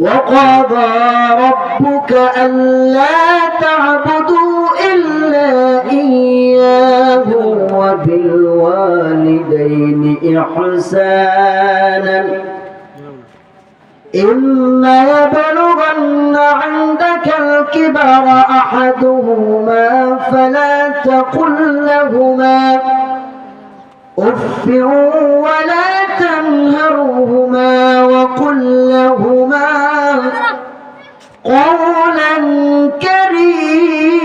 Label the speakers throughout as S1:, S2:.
S1: وقضى ربك ألا تعبدوا إلا إياه وبالوالدين إحسانا. إما يبلغن عندك الكبر أحدهما فلا تقل لهما أف ولا تنهرهما وقل لهما قولا كريما.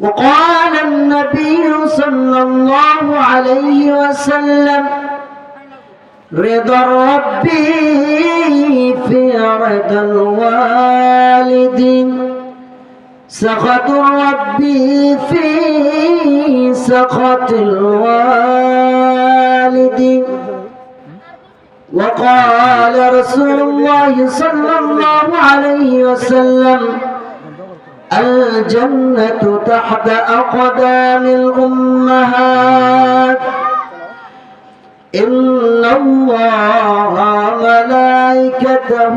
S1: وقال النبي صلى الله عليه وسلم رضا ربي في رضا الوالد سخط ربي في سخط الوالد. وقال رسول الله صلى الله عليه وسلم الجنة تحت أقدام الأمهات. إن الله ملائكته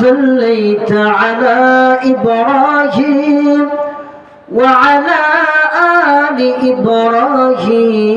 S1: صليت على إبراهيم وعلى آل إبراهيم.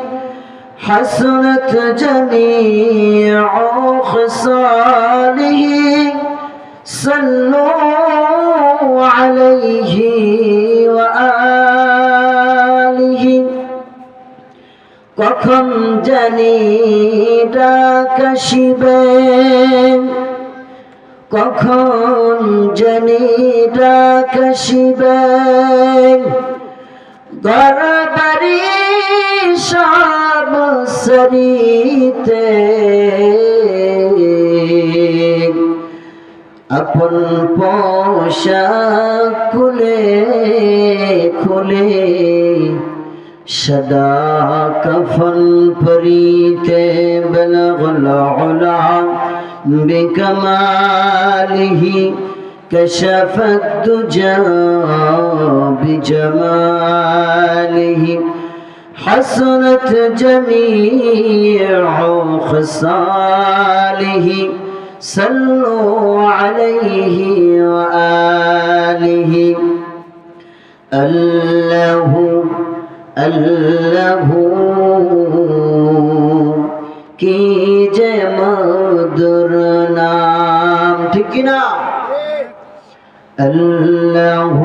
S1: حسنت جميع خصاله صلوا عليه وآله কখন জানি ডাকাশিবে কখন জানি ডাকাশিবে ঘর বাড়ি সব সরিতে আপন পোশাক খুলে খুলে সদা কফন পরিতে বলগল উলা بكماله كشف الدجى بجماله حسنت جميع خصاله صلوا عليه وآله الله আল্লাহ কি যে মধুর নাম ঠিক কি না আল্লাহ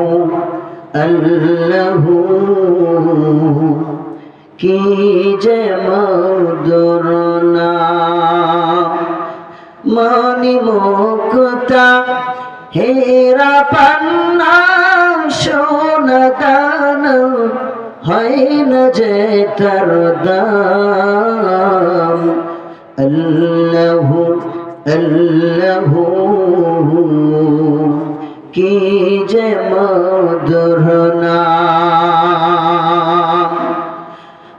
S1: আল্লাহ কি যে মধুর মনি মুক্তা, হেরা পান্না, সোনা দান, হয় না যে তার দাম। কি যে মধুর নাম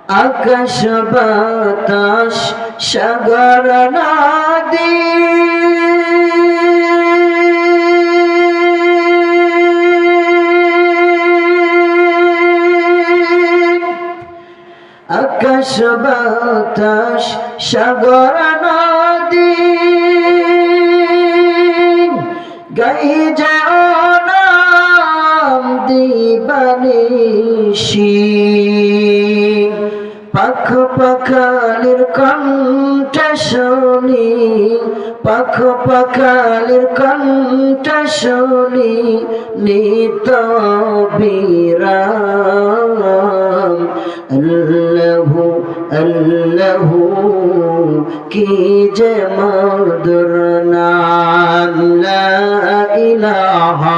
S1: আকাশ বাতাস সাগর নদী। আকাশ বাতাস সাগর নদী। গাই যাও নাম দিবানিশি পাখ পাখালির কণ্ঠ শুনি পাখ পাখালির কণ্ঠ শুনি, নিত বিরাম। আল্লাহ আল্লাহ, কি যে মধুর নাম লা ইলাহা।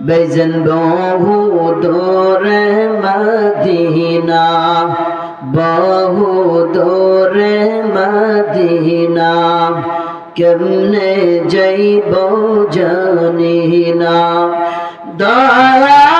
S1: বেজন বহু দূরে মদিনা বহু দূরে মদিনা কেমনে যাইব জানি না দয়া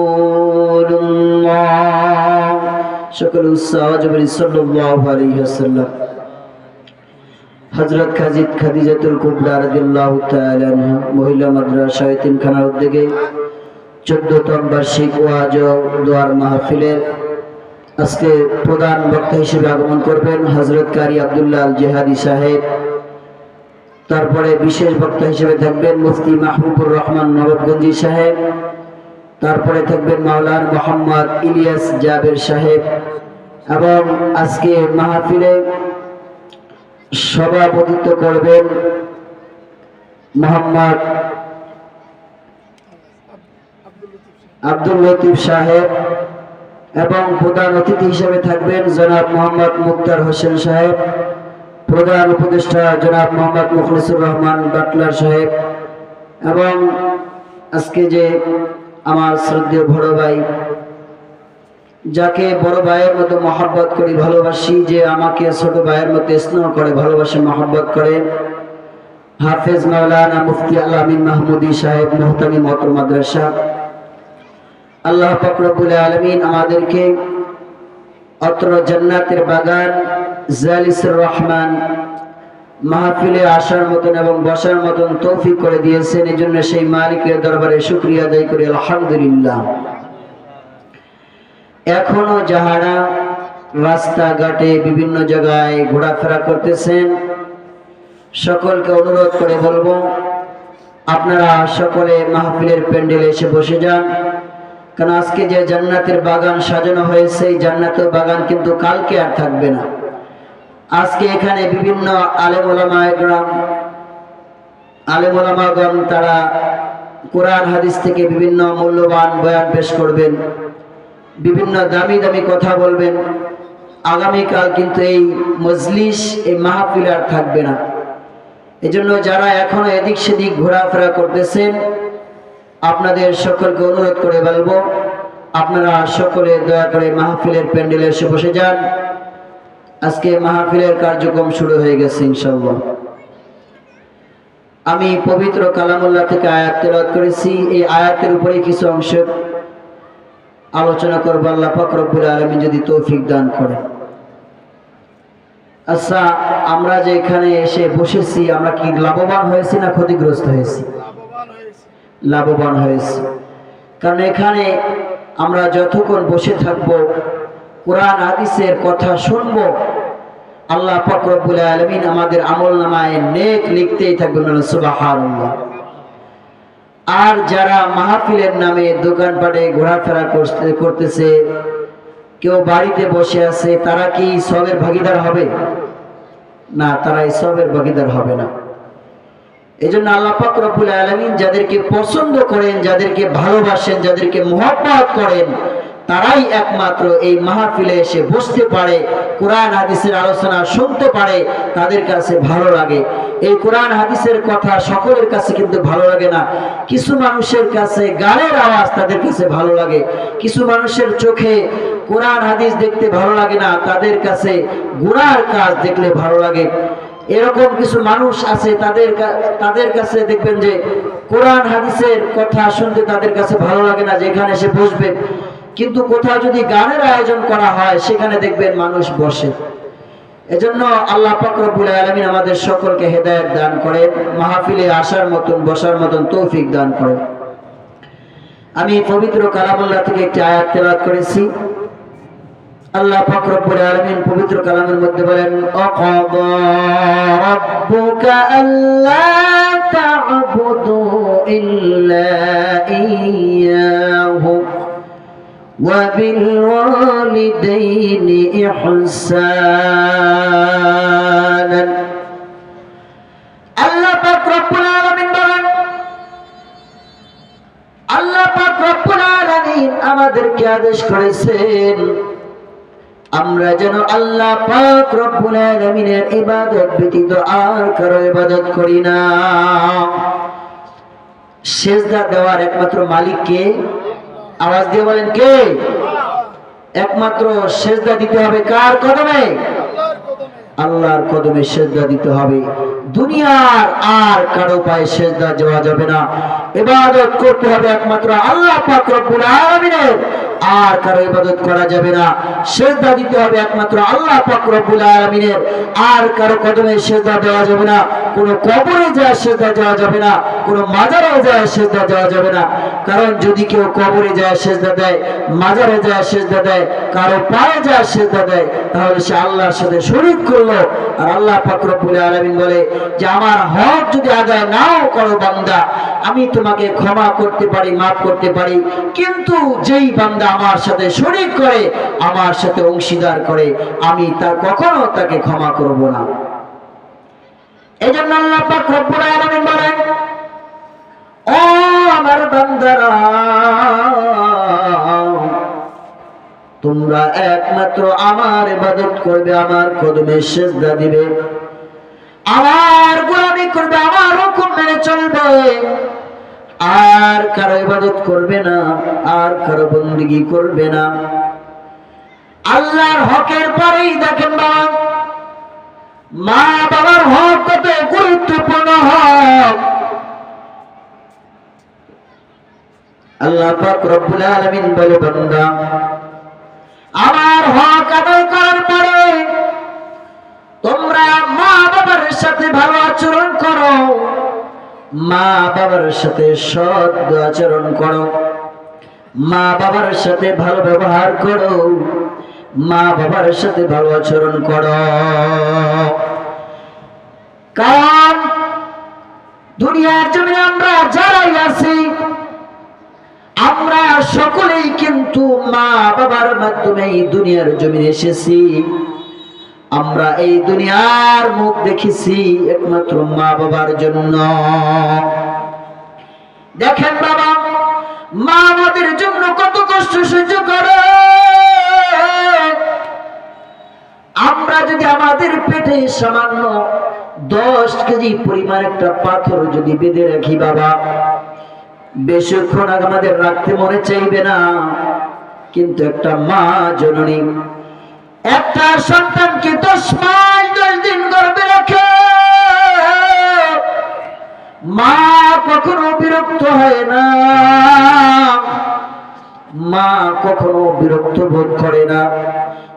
S1: সকল খাজিদ খাদিজাতুল মহিলা উদ্যোগে 14তম বার্ষিক ওয়াজ দোয়ার মাহফিলের আজকে প্রধান বক্তা হিসেবে আগমন করবেন কারি আল জেহাদি সাহেব। তারপরে বিশেষ বক্তা হিসেবে থাকবেন মুফতি মাহবুবুর রহমান নবাবগঞ্জি সাহেব। তারপরে থাকবেন মাওলানা মোহাম্মদ ইলিয়াস জাবের সাহেব। এবং আজকে মাহফিলে সভাপতিত্ব করবেন মোহাম্মদ আব্দুল লতিফ সাহেব এবং প্রধান অতিথি হিসেবে থাকবেন জনাব মোহাম্মদ মুক্তার হোসেন সাহেব, প্রধান উপদেষ্টা জনাব মোহাম্মদ মুখলিসুর রহমান বাটলার সাহেব এবং আজকে যে আমার শ্রদ্ধেয় বড় ভাই যাকে বড় ভাইয়ের মতো মহব্বত করি ভালোবাসি, যে আমাকে ছোট ভাইয়ের মতো স্নেহ করে ভালোবাসে, মহব্বত করে। হাফেজ মাওলানা মুফতি আলামিন মাহমুদি সাহেব, মোহতামি মতর মাদ্রাসা। আল্লাহ ফকরবুল আলমিন আমাদেরকে অত্র জান্নাতের বাগান জালিসুর রহমান মাহফিলে আসার মতন এবং বসার মতন তৌফিক করে দিয়েছেন। এই জন্য সেই মালিকের দরবারে শুক্রিয়া আদায় করি। আলহামদুলিল্লাহ। এখনও যাহারা রাস্তাঘাটে বিভিন্ন জায়গায় ঘোরাফেরা করতেছেন, সকলকে অনুরোধ করে বলব, আপনারা সকলে মাহফিলের প্যান্ডেলে এসে বসে যান। কারণ আজকে যে জান্নাতের বাগান সাজানো হয়েছে, এই জান্নাতের বাগান কিন্তু কালকে আর থাকবে না। আজকে এখানে বিভিন্ন আলেম ওলামায়গ্রাম আলেম ওলামাগণ তারা কোরআন, হাদিস থেকে বিভিন্ন মূল্যবান বয়ান পেশ করবেন। বিভিন্ন দামি দামি কথা বলবেন। আগামীকাল কিন্তু এই মজলিস, এই মাহফিল আর থাকবে না। এজন্য যারা এখনও এদিক সেদিক ঘোরাফেরা করতেছেন, আপনাদের সকলকে অনুরোধ করে বলব, আপনারা সকলে দয়া করে মাহফিলের প্যান্ডেলে এসে বসে যান। আজকে মাহফিলের কার্যক্রম শুরু হয়ে গেছে ইনশাল্লাহ আমি পবিত্র কালামুল্লাহ থেকে আয়াত তেলাওয়াত করেছি। এই আয়াতের উপরে কিছু অংশ আলোচনা করব আল্লাহ পাক রব্বুল আলমী যদি তৌফিক দান করে। আচ্ছা আমরা যে এখানে এসে বসেছি আমরা কি লাভবান হয়েছি না ক্ষতিগ্রস্ত হয়েছি? লাভবান হয়েছি। কারণ এখানে আমরা যতক্ষণ বসে থাকব কোরআন হাদিসের কথা শুনব আল্লাহ পাক রব্বুল আলমিন আমাদের আমল নামায় নেক লিখতেই থাকবেন সুবহানাল্লাহ। আর যারা মাহফিলের নামে দোকানপাটে ঘোরাফেরা করতে করতেছে, কেউ বাড়িতে বসে আছে, তারা কি সবের ভাগিদার হবে? না, তারা এই সবের ভাগিদার হবে না। এই জন্য আল্লাপাক রবুল আলমিন যাদেরকে পছন্দ করেন, যাদেরকে ভালোবাসেন, যাদেরকে মহাপাত করেন তারাই একমাত্র এই মাহফিলে এসে বসতে পারে, কোরআন, হাদিসের আলোচনা শুনতে পারে, তাদের কাছে ভালো লাগে। এই কোরআন, হাদিসের কথা সকলের কাছে কিন্তু ভালো লাগে না। কিছু মানুষের কাছে গানের আওয়াজ তাদের কাছে ভালো লাগে। কিছু মানুষের চোখে কোরআন, হাদিস দেখতে ভালো লাগে না, তাদের কাছে গুনার কাজ দেখলে ভালো লাগে। এরকম কিছু মানুষ আছে তাদের তাদের কাছে দেখবেন যে কোরআন, হাদিসের কথা শুনতে তাদের কাছে ভালো লাগে না, যেখানে এসে বসবে কিন্তু কোথাও যদি গানের আয়োজন করা হয়, সেখানে দেখবেন মানুষ বসে। এজন্য আল্লাহ ফকরবুল আলমিন আমাদের সকলকে হেদায়েত দান করেন, মাহফিলে আসার মতন, বসার মতন তৌফিক দান করেন। আমি পবিত্র কালামুল্লাহ থেকে একটি আয়াত তেলাওয়াত করেছি। আল্লাহ পাক রব্বুল আলামিন পবিত্র কালামের মধ্যে বলেন ইল্লা وبالوالدين إحسانا আল্লাহ পাক রব্বুল আলামিন বলেন আল্লাহ পাক রব্বুল আলামিন আমাদেরকে আদেশ করেছেন আমরা যেন আল্লাহ পাক রব্বুল আলামিনের ইবাদত ব্যতীত আর কারো ইবাদত করি না সেজদা দেওয়ার একমাত্র মালিক কে আওয়াজ দিয়ে বলেন কে? একমাত্র সেজদা দিতে হবে কার কদমে? আল্লাহর কদমে সেজদা দিতে হবে। দুনিয়ার আর কারও পায়ে সেজদা দেওয়া যাবে না। ইবাদত করতে হবে একমাত্র আল্লাহ পাক রব্বুল আলামিনের। আর কারও ইবাদত করা যাবে না। সেজদা দিতে হবে একমাত্র আল্লাহ পাক রব্বুল আলামিনের। আর কারও কদমে সেজদা দেওয়া যাবে না। কোনো কবরে যায় সেজদা দেওয়া যাবে না। কোনো মাজারে যায় সেজদা দেওয়া যাবে না। কারণ যদি কেউ কবরে যায় সেজদা দেয়, মাজারে যায় সেজদা দেয়, কারও পায়ে যায় সেজদা দেয়, তাহলে সে আল্লাহর সাথে শরীক করল। আর আল্লাহ পাক রব্বুল আলামিন বলে যে, আমার হক যদি আদায় নাও করো বান্দা, আমি তোমাকে ক্ষমা করতে পারি, মাফ করতে পারি। কিন্তু যেই বান্দা আমার সাথে শরীক করে, আমার সাথে অংশীদার করে, আমি তা কখনো তাকে ক্ষমা করব না। এই জন্য আল্লাহ বলেন, ও আমার বান্দারা, তোমরা একমাত্র আমার ইবাদত করবে, আমার কদমে সেজদা দিবে। আমার গোলামি করবে, আমার হুকুম মেনে চলবে। আর কারও ইবাদত করবে না, আর কারও বন্দিগি করবে না। আল্লাহর হকের পরেই দেখেন বাবা মা বাবার হক কত গুরুত্বপূর্ণ হক। আল্লাহ পাক রব্বুল আলামিন বলে, বান্দা, আমার হক আদায় করার পরে তোমরা মা বাবার সাথে ভালো আচরণ করো। মা বাবার সাথে সৎ আচরণ করো। মা বাবার সাথে ভালো ব্যবহার করো। মা বাবার সাথে ভালো আচরণ করো। কারণ দুনিয়ার জমিনে আমরা যারাই আছি, আমরা সকলেই কিন্তু মা বাবার মাধ্যমে এই দুনিয়ার জমিনে এসেছি। আমরা এই দুনিয়ার মুখ দেখেছি একমাত্র মা বাবার জন্য। দেখেন বাবা, মা আমাদের জন্য কত কষ্ট সহ্য করে। আমরা যদি আমাদের পেটে সামান্য দশ কেজি পরিমাণ একটা পাথর যদি বেঁধে রাখি বাবা, বেশিক্ষণ আমাদের রাখতে মনে চাইবে না। কিন্তু একটা মা জননী একটা সন্তানকে দশ মাস, দশ দিন গর্বে রাখে। মা কখনো বিরক্ত হয় না। মা কখনো বিরক্ত বোধ করে না।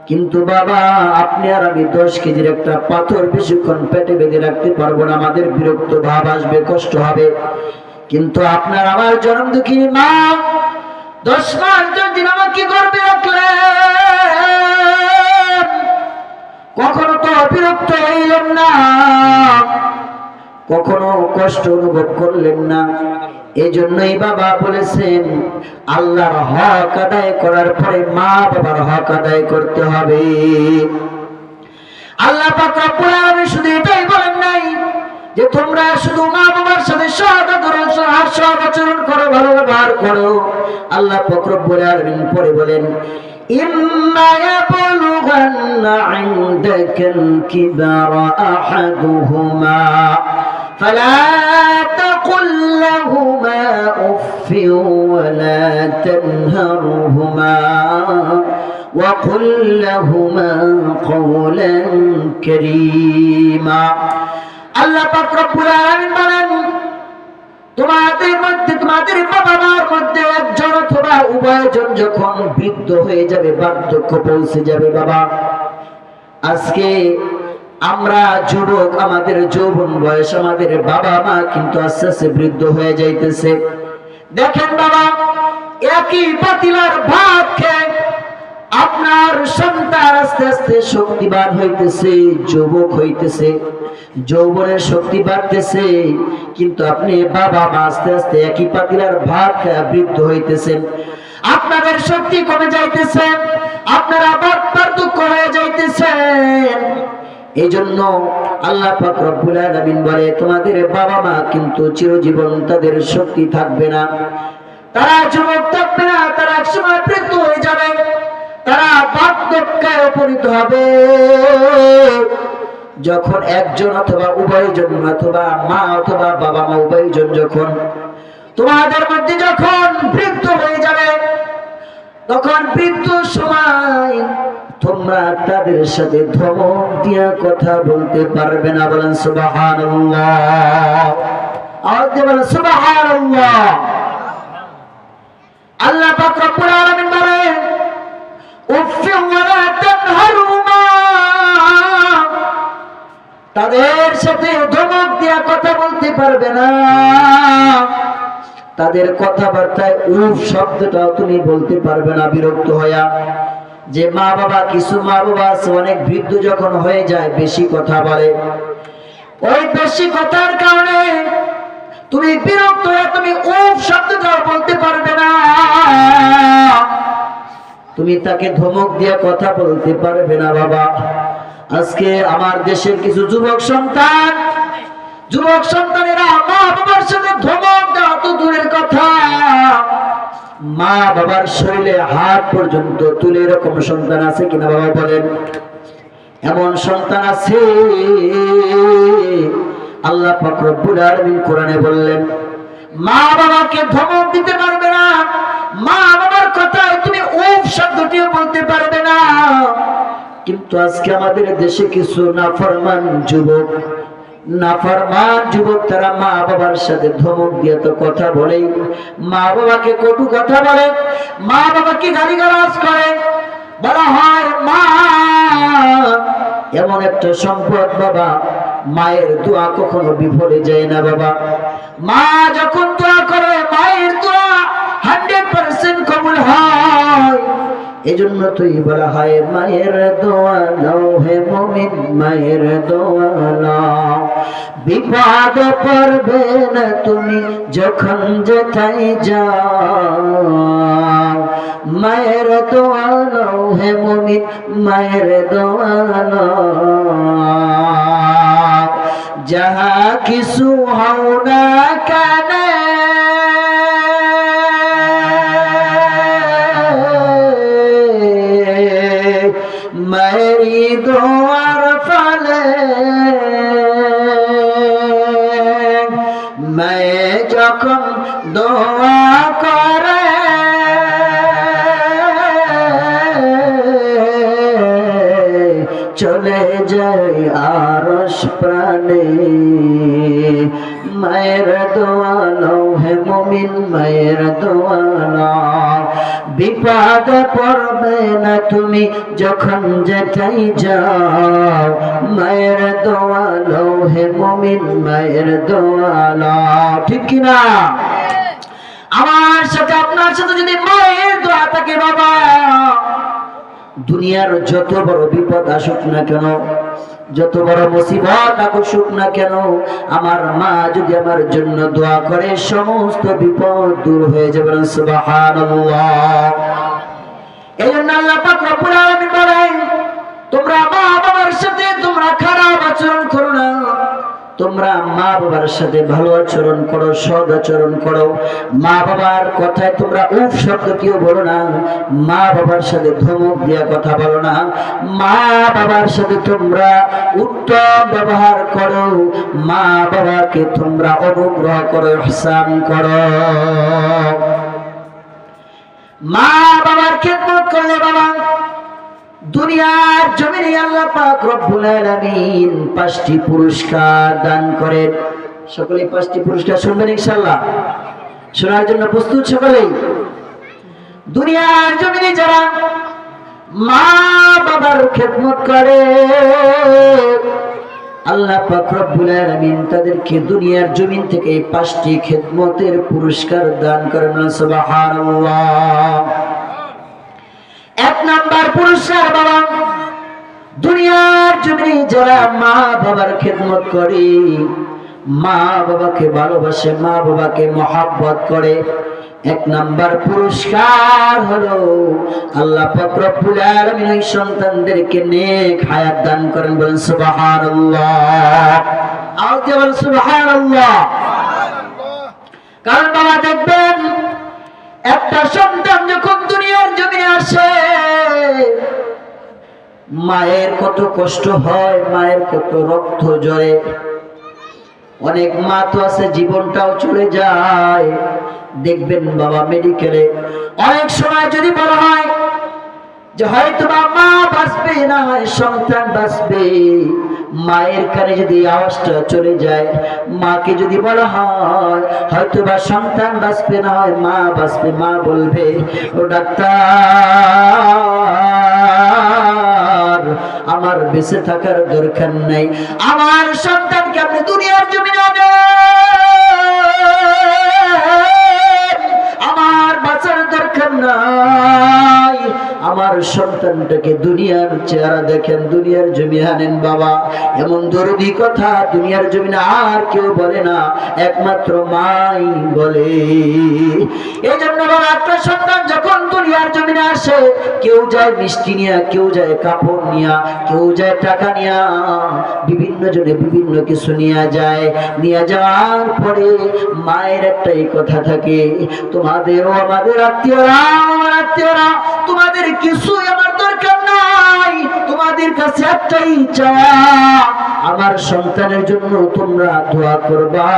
S1: কিন্তু বাবা, আপনি আর আমি দশ কেজির একটা পাথর বেশিক্ষণ পেটে বেঁধে রাখতে পারব না। আমাদের বিরক্ত ভাব আসবে, কষ্ট হবে। কিন্তু আপনার আমার জন্ম দুঃখী মা, দশ মাস, দশ দিন আমাকে গর্বে রাখলেন। কখনো তো বিরক্ত হইলেন না। কখনো কষ্ট অনুভব করলেন না। এই জন্যই বাবা বলেছেন, আল্লাহর হক আদায় করার পরে মা বাবার হক আদায় করতে হবে। আল্লাহ আলামিন শুধু এটাই বলেন নাই যে তোমরা শুধু মা বাবার সাথে আচরণ সৎ আচরণ করো, ভালো ব্যবহার করো। আল্লাহ পাক রব্বুল আলামিন পরে বলেন إما يبلغن عندك الكبر أحدهما فلا تقل لهما أف ولا تنهرهما وقل لهما قولا كريما. الله بكر العالمين তোমাদের মধ্যে, তোমাদের বাবা মার মধ্যে একজন অথবা উভয়জন যখন বৃদ্ধ হয়ে যাবে, বার্ধক্য পৌঁছে যাবে, বাবা। আজকে আমরা যুবক, আমাদের যৌবন বয়স, আমাদের বাবা মা কিন্তু আস্তে আস্তে বৃদ্ধ হয়ে যাইতেছে। দেখেন বাবা, একই পাতিলার ভাত খেয়ে আপনার সন্তান আস্তে আস্তে শক্তিবান হইতেছে, যুবক হইতেছে, যৌবনের শক্তি বাড়তেছে, কিন্তু আপনি বাবা মা আস্তে আস্তে একই পাতিলার ভাত বৃদ্ধ হইতেছেন। আপনাদের শক্তি কমে যাইতেছে, আপনারা বাদ পার্থক্য হয়ে যাইতেছেন। এই জন্য আল্লাহ রব্বুল বলে, তোমাদের বাবা মা কিন্তু চিরজীবন তাদের শক্তি থাকবে না। তারা যুবক থাকবে না, তারা একসময় বৃদ্ধ হয়ে যাবে। তারা বার্ধক্যে উপনীত হবে। যখন একজন অথবা উভয়জন অথবা মা অথবা বাবা মা উভয়জন যখন তোমাদের মধ্যে যখন বৃদ্ধ হয়ে যাবে, তখন বৃদ্ধ সময় তোমরা তাদের সাথে ধমক দিয়া কথা বলতে পারবে না। বলেন সুবাহান বলেন সুবাহান আল্লাহ পাক রব্বুল বলেন তাদের সাথে ধমক দিয়া কথা বলতে পারবে না। তাদের কথাবার্তায় উফ শব্দটাও তুমি বলতে পারবে না, বিরক্ত হইয়া যে মা বাবা, কিছু মা বাবা আছে, অনেক বৃদ্ধ যখন হয়ে যায়, বেশি কথা বলে। ওই বেশি কথার কারণে তুমি বিরক্ত হয়ে তুমি উফ শব্দটাও বলতে পারবে না। তুমি তাকে ধমক দিয়ে কথা বলতে পারবে না বাবা। আজকে আমার দেশের কিছু যুবক সন্তান, যুবক সন্তানেরা মা বাবার সাথে ধমক দেওয়া তো দূরের কথা। মা বাবার শরীরে হাত পর্যন্ত তুলে এরকম সন্তান আছে কিনা বাবা বলেন। এমন সন্তান আছে, আল্লাহ পাক রব্বুল কোরআনে বললেন মা বাবাকে ধমক দিতে পারবে না। মা বাবার উফ শব্দটিও বলতে পারবে না। কিন্তু আজকে আমাদের দেশে কিছু নাফরমান যুবক নাফরমান যুবক, তারা মা বাবার সাথে ধমক দিয়ে তো কথা বলে। মা বাবাকে কটু কথা বলে, মা বাবাকে গালিগালাজ করে। বলা হয়, মা, এমন একটা সম্পদ বাবা, মায়ের দোয়া কখনো বিফলে যায় না বাবা। মা যখন দোয়া করে, মায়ের দোয়া হান্ড্রেড পার্সেন্ট কবুল হয়। এজন্য তুই বলা হয়, মায়ের দোয়া নাও হে মমিন, মায়ের দোয়া নাও। বিপদ পড়বে না তুমি যখন যেথাই যাও। মায়ের দোয়া নাও হে মমিন, মায়ের দোয়া নাও। যাহা কিছু হও না কেন যাই আরস প্রাণে। মায়ের দোয়ানো, হে মমিন, মায়ের দোয়ানো। বিপদ পড়বে না তুমি যখন যেটাই যাও। মায়ের দোয়ানো, হে মমিন, মায়ের দোয়ানো। ঠিক কিনা? আমার সাথে, আপনার সাথে যদি মায়ের দোয়া থাকে, বাবা। দুনিয়ার যত বড় বিপদ আসুক না কেন যত বড় মুসিবত আকর্ষক না কেন, আমার মা যদি আমার জন্য দোয়া করে, সমস্ত বিপদ দূর হয়ে যাবে সুবহানাল্লাহ। এই জন্য আল্লাহ তোমরা মা বাবার সাথে তোমরা খারাপ আচরণ করো না। তোমরা মা বাবার সাথে ভালো আচরণ করো সদ আচরণ করো। মা বাবার কথায় তোমরা উফ শব্দ কেউ বলো না, মা বাবার সাথে ধমক দিয়া কথা বলো না। মা বাবার সাথে তোমরা উত্তম ব্যবহার করো, মা বাবাকে তোমরা অনুগ্রহ করো হাসান করো। মা বাবার খেদমত করলে বাবা দুনিয়ার জমিনে আল্লাহ পাক রব্বুল আলামিন পাঁচটি পুরস্কার দান করেন। সকলে পাঁচটি পুরস্কার শুনবেন ইনশাআল্লাহ। শোনার জন্য প্রস্তুত সকলেই। দুনিয়ার জমিনে যারা মা বাবার খেদমত করে, আল্লাহ পাক রব্বুল আলামিন তাদেরকে দুনিয়ার জমিন থেকে পাঁচটি খেদমতের পুরস্কার দান করেন সুবহানাল্লাহ। এক নাম্বার পুরস্কার বাবা। দুনিয়ার জমিনে যারা মা বাবার খেদমত করে, মা বাবাকে ভালোবাসে, মা বাবাকে মহাব্বত করে, এক নাম্বার পুরস্কার হলো আল্লাহ পাক রব্বুল আলামিন ওই সন্তানদেরকে নেক হায়াত দান করেন, বলেন সুবহানাল্লাহ। আওয়াজ দিয়ে বলেন সুবহানাল্লাহ। কারণ বাবা দেখবেন, একটা সন্তান যখন দুনিয়ার জমিনে আসে। মায়ের কত কষ্ট হয়, মায়ের কত রক্ত জড়ে অনেক মা তো আছে, জীবনটাও চলে যায়। দেখবেন বাবা মেডিকেলে অনেক সময় যদি বলা হয় যে হয়তো মা বাঁচবে না হয় সন্তান বাঁচবে। মায়ের কানে যদি আওয়াজটা চলে যায়, মাকে যদি বলা হয় হয়তো বা সন্তান বাঁচবে না হয় মা বাঁচবে, মা বলবে, ও ডাক্তার, আমার বেঁচে থাকার দরকার নাই। আমার সন্তানকে আপনি সন্তানটাকে দুনিয়ার চেহারা দেখেন, দুনিয়ার জমি আনেন বাবা। এমন দরদি কথা দুনিয়ার জমিনে আর কেউ বলে না, একমাত্র মাই বলে। এই জন্য বাবা, একটা সন্তান যখন দুনিয়ার জমিনে আসে, কেউ যায় মিষ্টি নিয়া, কেউ যায় কাপড় নিয়া, কেউ যায় টাকা নিয়া, বিভিন্ন জনে বিভিন্ন কিছু নিয়ে যায়। নিয়ে যাওয়ার পরে মায়ের একটাই কথা থাকে, তোমাদেরও আমাদের আত্মীয়রা আমার আত্মীয়রা, তোমাদের কিছুই আমার নাই তোমাদের কাছে একটাই চাওয়া আমার সন্তানের জন্য তোমরা দোয়া করবা।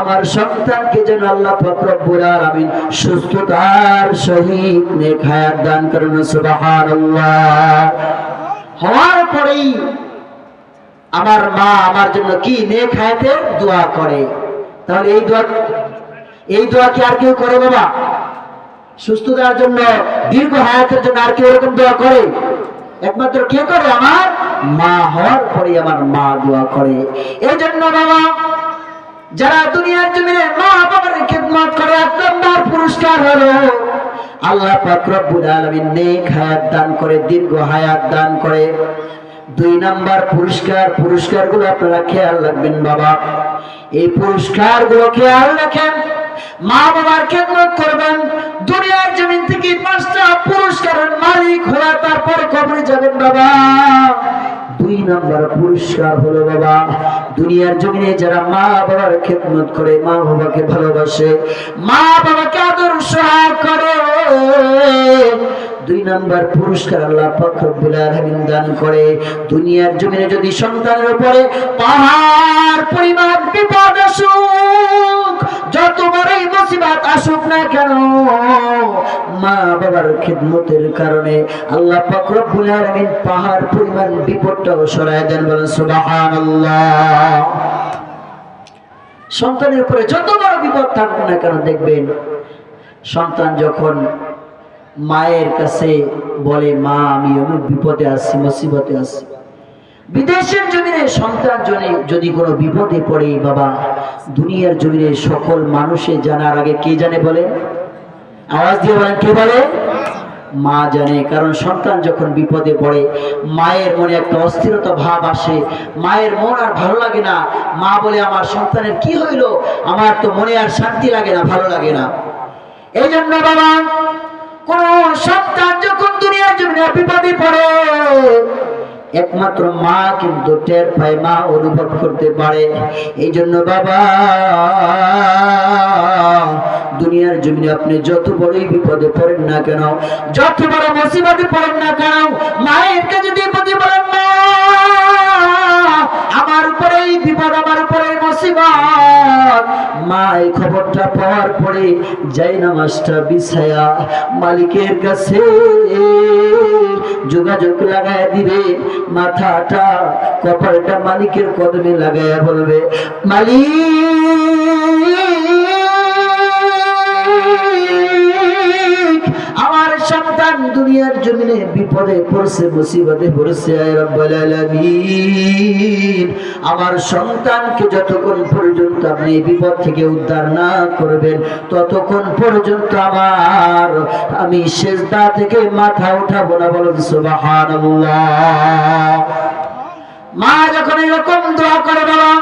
S1: আমার সন্তানকে যেন আল্লাহ পাক রব্বুল আলামিন সুস্থতার সহিত নেক হায়াত দান করেন, সুবহানাল্লাহ। হওয়ার পরেই আমার মা আমার জন্য কি নেক হায়াতের দোয়া করে? তাহলে এই দোয়া এই দোয়া কি আর কেউ করে বাবা? সুস্থতার জন্য, দীর্ঘ হায়াতের জন্য আর কেউ এরকম দোয়া করে? একমাত্র কে করে আমার মা হওয়ার পরে আমার মা দোয়া করে। এই জন্য বাবা, যারা দুনিয়ার জমিনে মা বাবার খেদমত করে, এক নম্বর পুরস্কার হলো আল্লাহ পাক রব্বুল আলামিন নেক হায়াত দান করে, দীর্ঘ হায়াত দান করে। দুই নাম্বার পুরস্কার, পুরস্কারগুলো আপনারা খেয়াল রাখবেন, বাবা। এই পুরস্কারগুলো খেয়াল রাখেন, মা বাবার খেদমত করবেন, দুনিয়ার জমিন থেকে পাঁচটা পুরস্কারের মালিক হয়ে তারপর কবরে যাবেন, বাবা। দুই নম্বর পুরস্কার হলো, বাবা, দুনিয়ার জমিনে যারা মা বাবার খেদমত করে, মা বাবাকে ভালোবাসে, মা বাবাকে আদর সহায় করে দুই নাম্বার পুরস্কার আল্লাহ রব্বুল আলামিন দান করে। দুনিয়ার জমিনে যদি সন্তানের উপরে পাহাড় পরিমাণ বিপদ আসুক, যত বড়ই মুসিবত আসুক না কেন মা বাবার খিদমতের কারণে আল্লাহ পাক রব্বুল পাহাড়, পরিমাণ, বিপদটাও সরায় দেন বলেন, সুবহানাল্লাহ। সন্তানের উপরে যত বড় বিপদ থাকুক না কেন, দেখবেন সন্তান যখন মায়ের কাছে বলে, মা, আমি অমুক বিপদে আছি, মুসিবতে আছি। বিদেশের জমিনে সন্তান জনে, যদি কোনো বিপদে পড়ে, বাবা, দুনিয়ার জমিনে সকল মানুষে জানার আগে কে জানে বলে? আওয়াজ দিয়ে বলেন, কে বলে? মা জানে, কারণ সন্তান যখন বিপদে পড়ে, মায়ের মনে একটা অস্থিরতা ভাব আসে। মায়ের মন আর ভালো লাগে না। মা বলে, আমার সন্তানের কি হইল? আমার তো মনে আর শান্তি লাগে না, ভালো লাগে না। এই জন্য বাবা কোন সন্তান যখন দুনিয়ার বিপদে পড়ে, একমাত্র মা কিন্তু টের পায়, মা অনুভব করতে পারে। এই জন্য বাবা, দুনিয়ার জমিনে আপনি যত বড়ই বিপদে পড়েন না কেন, যত বড় মুসিবতে পড়েন না কেন, মায়ের কাছে প্রতি বলেন মা আমার উপরে এই বিপদ, আমার উপরে মুসিবত। মা, এই খবরটা পাওয়ার পরে যাই নামাজটা বিছায়া মালিকের কাছে যোগাযোগ লাগায় দিবে। মাথাটা, কপালটা মালিকের কদমে লাগায় বলবে, মালিক দুনিয়ার জমিনে বিপদে পড়ছে, মুসিবতে পড়ছে আমার সন্তানকে যতক্ষণ পর্যন্ত আপনি বিপদ থেকে উদ্ধার না করবেন, ততক্ষণ পর্যন্ত আমার আমি সেজদা থেকে মাথা উঠাবো না, বলুন সুবহানাল্লাহ। মা যখন এরকম দোয়া করে, বাবা,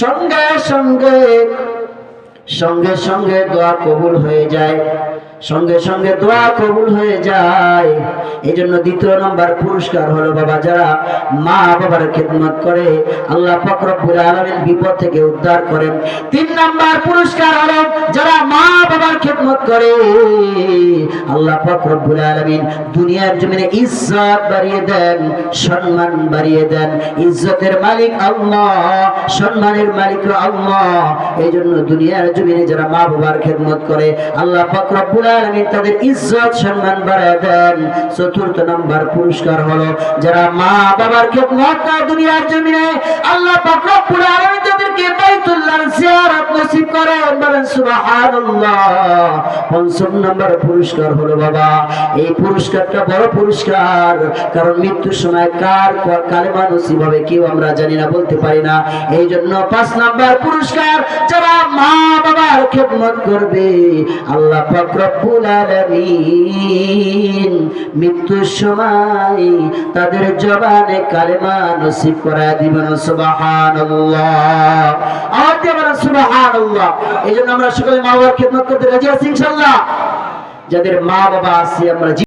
S1: সঙ্গে সঙ্গে সঙ্গে সঙ্গে দোয়া কবুল হয়ে যায়। সঙ্গে সঙ্গে দোয়া কবুল হয়ে যায়। এই জন্য দ্বিতীয় নম্বর পুরস্কার হলো বাবা, যারা মা বাবার খেদমত করে, আল্লাহ ফকরবুল আলমের বিপদ থেকে উদ্ধার করেন। তিন নম্বর পুরস্কার হলো যারা মা বাবার খেদমত করে, আল্লাহ ফকরবুল আলমিন দুনিয়ার জমিনে ইজ্জত বাড়িয়ে দেন, সম্মান বাড়িয়ে দেন। ইজ্জতের মালিক আল্লাহ, সম্মানের মালিক আল্লাহ। এই জন্য দুনিয়ার জমিনে যারা মা বাবার খেদমত করে, আল্লাহ পাক পুরস্কার হলো বাবা, এই পুরস্কারটা বড় পুরস্কার, কারণ মৃত্যুর সময় কার ক- কালেমা নসিব হবে কেউ আমরা জানি না, বলতে পারি না। এই জন্য পাঁচ নাম্বার পুরস্কার, যারা মা বাবার খেদমত করবে, আল্লাহ পাক মৃত্যুর সময় তাদের জবানে কালেমা নসিব করা দিবেন আমরা সকলে মা বাবার খেদমত করতে রাজি আছি যাদের মা বাবা আছে, আমরা